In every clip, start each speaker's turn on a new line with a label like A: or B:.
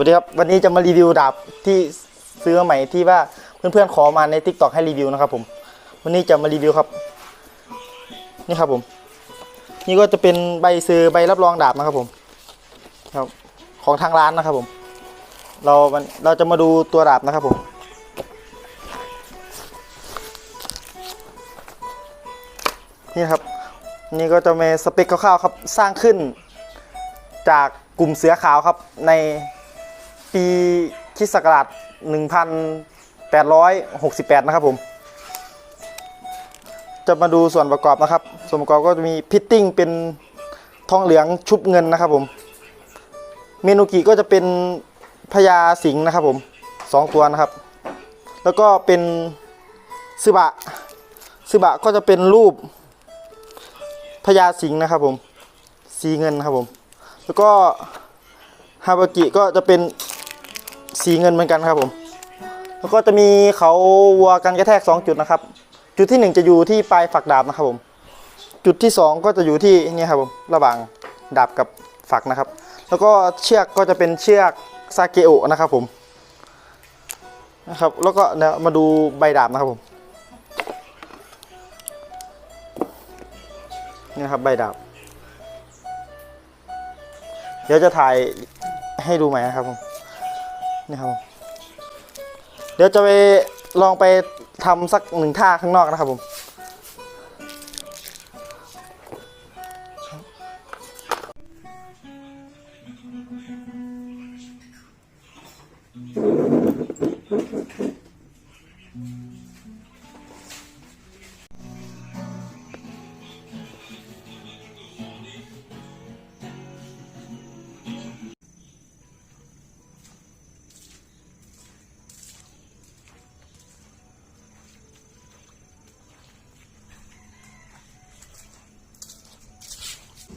A: วัสดีครับวันนี้จะมารีวิวดาบที่ซื้อมาใหม่ที่ว่าเพื่อนๆขอมาใน t ิ k t o k ให้รีวิวนะครับผมวันนี้จะมารีวิวครับ นี่ครับผม นี่ก็จะเป็นใบซื้อใบรับรองดาบนะครับผมครับของทางร้านนะครับผม เรามันเราจะมาดูตัวดาบนะครับผมนี่ครับ นี่ก็จะมีสเปคคร่าวๆครับสร้างขึ้นจากกลุ่มเสือขาวครับใน ปีคริดศักราช1868 นะครับผม จะมาดูส่วนประกอบนะครับ ส่วนประกอบก็จะมีพิตติ้งเป็นทองเหลืองชุบเงินนะครับผม เมนูกิก็จะเป็นพญาสิงห์นะครับผมสองตัวนะครับ แล้วก็เป็นซึบะซึบะก็จะเป็นรูปพญาสิงห์นะครับผม สีเงินนะครับผม แล้วก็ฮาบากิก็จะเป็น สีเงินเหมือนกันครับผม แล้วก็จะมีเขาวัวกันกระแทก 2 จุดนะครับ จุดที่ 1 จะอยู่ที่ปลายฝักดาบนะครับผม จุดที่ 2 ก็จะอยู่ที่นี่ครับผมระหว่างดาบกับฝักนะครับ แล้วก็เชือกก็จะเป็นเชือกซาเกโอะนะครับผมนะครับ แล้วก็เดี๋ยวมาดูใบดาบนะครับผมนี่ครับใบดาบ เดี๋ยวจะถ่ายให้ดูใหม่นะครับผม นี่ครับผมเดี๋ยวจะไปลองไปทำสักหนึ่งท่าข้างนอกนะครับผม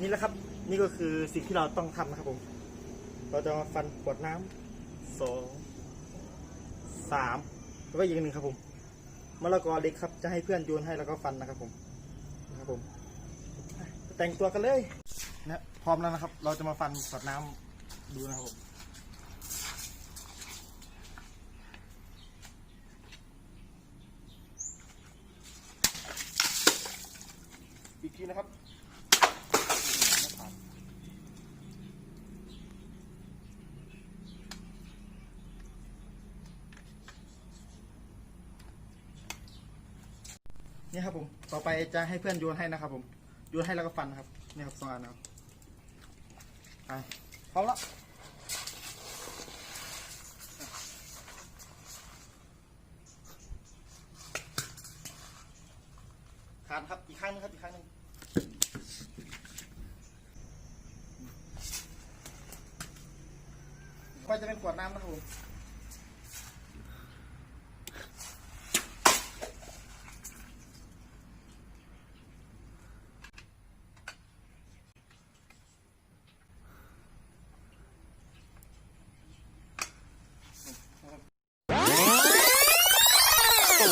A: นี่แหละครับ นี่ก็คือสิ่งที่เราต้องทำนะครับผม เราจะมาฟันขวดน้ำสองสามแล้วก็อีกหนึ่งครับผมมะละกอเล็กครับ จะให้เพื่อนโยนให้แล้วก็ฟันนะครับผมนะครับผม แต่งตัวกันเลยนะพร้อมแล้วนะครับ เราจะมาฟันขวดน้ำดูนะครับผมอีกทีนะครับ นี่ครับผม ต่อไปจะให้เพื่อนโยนให้นะครับ ผมโยนให้แล้วก็ฟันนะครับนี่ครับสองอันนะครับไปพร้อมแล้วขาดครับอีกครั้งหนึงครับอีกครั้งหนึงก็จะเป็นขวดน้ำนะครับผม